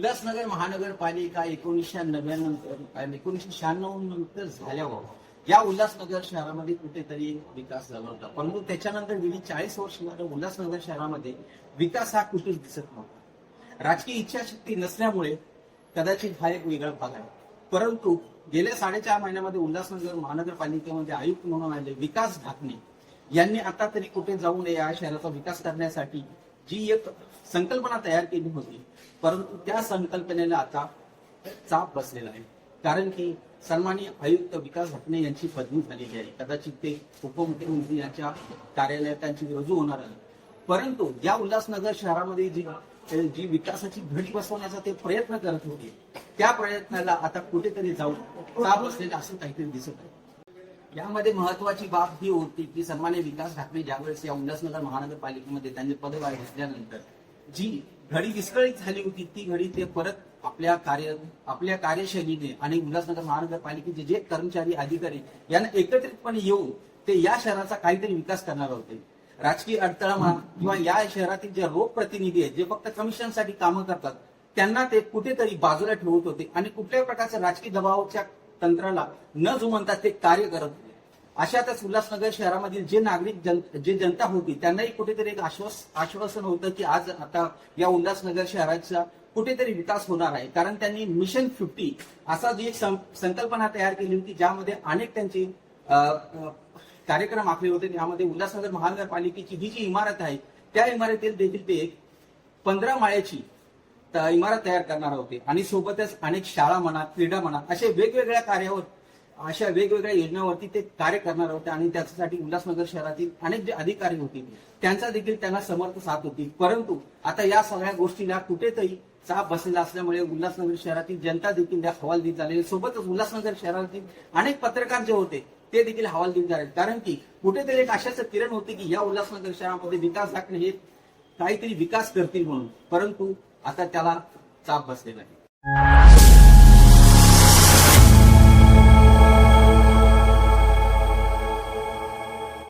उल्हासनगर महानगरपालिका एकोणीसशे नव्याण्णव एकोणीसशे शहाण्णव नंतर झाल्यावर या उल्हासनगर शहरामध्ये कुठेतरी विकास झाला होता. परंतु त्याच्यानंतर गेली चाळीस वर्ष उल्हासनगर शहरामध्ये विकास हा कुठेच दिसत नव्हता. राजकीय इच्छाशक्ती नसल्यामुळे कदाचित हा एक वेगळा भाग आहे. परंतु गेल्या साडेचार महिन्यामध्ये उल्हासनगर महानगरपालिकेमध्ये आयुक्त म्हणून आले विकास ढाकणे यांनी आता तरी कुठे जाऊ नये या शहराचा विकास करण्यासाठी जी एक संकल्पना तयार केली होती परंतु त्या संकल्पनेला आता चाप बसलेला आहे. कारण की सन्माननीय आयुक्त विकास भटने यांची पदवी झालेली आहे. कदाचित ते उपमुख्यमंत्री यांच्या कार्यालयात त्यांची रुजू होणार आहे परंतु या उल्हासनगर शहरामध्ये जी जी विकासाची घडी बसवण्याचा ते प्रयत्न करत होते त्या प्रयत्नाला आता कुठेतरी जाऊन चाप बसलेला असं काहीतरी दिसत आहे. यामध्ये महत्वाची बाब ही होती की सन्मान्य विकास ठाकरे ज्यावेळेस या उल्हासनगर महानगरपालिकेमध्ये त्यांनी पदभार घेतल्यानंतर जी घडी विस्कळीत झाली होती ती घडी ते परत आपल्या कार्य आपल्या कार्यशैलीने आणि उल्हासनगर महानगरपालिकेचे जे कर्मचारी अधिकारी यांना एकत्रितपणे येऊन ते या शहराचा काहीतरी विकास करणार होते. राजकीय अडथळा म्हणा किंवा या शहरातील जे रोग प्रतिनिधी आहेत जे फक्त कमिशनसाठी कामं करतात त्यांना ते कुठेतरी बाजूला ठेवत होते आणि कुठल्याही प्रकारच्या राजकीय दबावाच्या तंत्राला न जुमनता ते कार्य करत होते. अशातच उल्हासनगर शहरामधील जे नागरिक जन जे जनता होती त्यांनाही कुठेतरी एक आश्वास आश्वासन होतं की आज आता या उल्हासनगर शहराचा कुठेतरी विकास होणार आहे. कारण त्यांनी मिशन फिफ्टी असा जी एक सं- संकल्पना तयार केली होती ज्यामध्ये अनेक त्यांची कार्यक्रम आखले होते. यामध्ये उल्हासनगर महानगरपालिकेची ही जी इमारत आहे त्या इमारतीत देखील ते एक पंधरा माळ्याची इमारत तयार करणार होते. आणि सोबतच अनेक शाळा म्हणा क्रीडा म्हणा असे वेगवेगळ्या कार्यावर अशा वेगवेगळ्या योजनावरती ते कार्य करणार होते आणि त्याच्यासाठी उल्हासनगर शहरातील अनेक जे अधिकारी होते त्यांचा देखील त्यांना समर्थ साथ होती. परंतु आता या सगळ्या गोष्टीला कुठेतरी चाप बसलेला असल्यामुळे उल्हासनगर शहरातील जनता देखील त्या हवालदिल झालेली. सोबतच उल्हासनगर शहरातील अनेक पत्रकार जे होते ते देखील हवालदिल झाले. कारण की कुठेतरी एक आशाचं किरण होते की या उल्हासनगर शहरामध्ये विकास दाखणे हे काहीतरी विकास करतील म्हणून. परंतु आता त्याला चाप बसलेला आहे.